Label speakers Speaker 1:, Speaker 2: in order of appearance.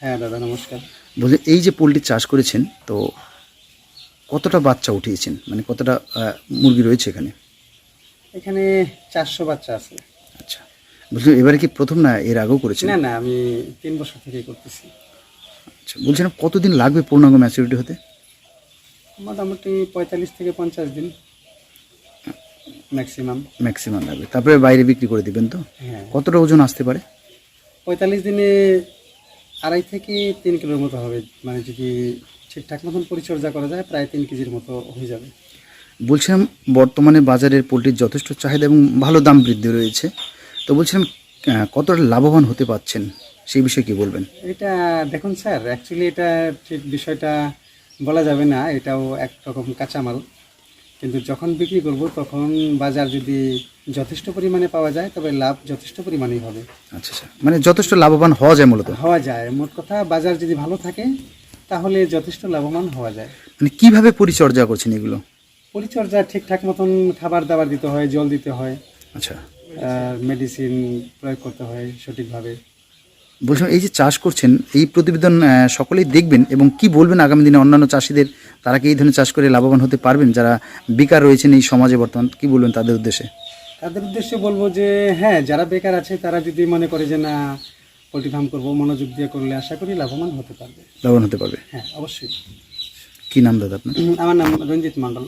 Speaker 1: হ্যাঁ দাদা নমস্কার।
Speaker 2: বলছি এই যে পোলট্রি চাষ করেছেন তো কতটা বাচ্চা উঠিয়েছেন? মানে কতটা মুরগি রয়েছে এখানে?
Speaker 1: এখানে চারশো বাচ্চা আছে।
Speaker 2: আচ্ছা। বলছি এবারে কি প্রথম না এর আগেও করেছেন?
Speaker 1: না না আমি তিন বছর থেকেই করতেছি।
Speaker 2: আচ্ছা বলছিলাম কতদিন লাগবে পূর্ণাঙ্গ ম্যাচুরিটি হতে?
Speaker 1: মোটামুটি পঁয়তাল্লিশ থেকে পঞ্চাশ দিন। ম্যাক্সিমাম।
Speaker 2: ম্যাক্সিমাম লাগবে। তারপরে বাইরে বিক্রি করে দিবেন তো?
Speaker 1: হ্যাঁ।
Speaker 2: কতটা ওজন আসতে পারে?
Speaker 1: পঁয়তাল্লিশ দিনে আড়াই থেকে তিন কিলোর মতো হবে। মানে যদি ঠিকঠাক মতন পরিচর্যা করা যায় প্রায় তিন কেজির মতো হয়ে যাবে।
Speaker 2: বলছিলাম বর্তমানে বাজারের পোলট্রির যথেষ্ট চাহিদা এবং ভালো দাম বৃদ্ধি রয়েছে। তো বলছিলাম কতটা লাভবান হতে পারছেন সেই বিষয়ে কি বলবেন?
Speaker 1: এটা দেখুন স্যার অ্যাকচুয়ালি এটা ঠিক বিষয়টা বলা যাবে না। এটাও এক রকম কাঁচামাল। কিন্তু যখন বিক্রি করব তখন বাজার যদি যথেষ্ট পরিমাণে পাওয়া যায় তবে লাভ যথেষ্ট পরিমাণেই হবে।
Speaker 2: আচ্ছা আচ্ছা। মানে যথেষ্ট লাভবান হওয়া যায় মূলত?
Speaker 1: হওয়া যায়। মোট কথা বাজার যদি ভালো থাকে তাহলে যথেষ্ট লাভবান হওয়া যায়।
Speaker 2: মানে কীভাবে পরিচর্যা করছেন এগুলো?
Speaker 1: পরিচর্যা ঠিকঠাক মতন খাবার দাবার দিতে হয় জল দিতে হয়।
Speaker 2: আচ্ছা।
Speaker 1: মেডিসিন প্রয়োগ করতে হয় সঠিকভাবে।
Speaker 2: বলছিলাম এই যে চাষ করছেন এই প্রতিবেদন সকলেই দেখবেন এবং কি বলবেন আগামী দিনে অন্যান্য চাষিদের তারা কি এই ধরনের চাষ করে লাভবান হতে পারবেন? যারা বেকার রয়েছেন এই সমাজে বর্তমান কি বলবেন তাদের উদ্দেশ্যে?
Speaker 1: তাদের উদ্দেশ্যে বলব যে হ্যাঁ যারা বেকার আছে তারা যদি মনে করে যে না পোলট্রি ফার্ম করব মনোযোগ দিয়ে করলে আশা করি লাভবান হতে পারবে।
Speaker 2: লাভবান হতে পারবে।
Speaker 1: হ্যাঁ অবশ্যই।
Speaker 2: কি নাম দাদা আপনার?
Speaker 1: আমার নাম রঞ্জিত মণ্ডল।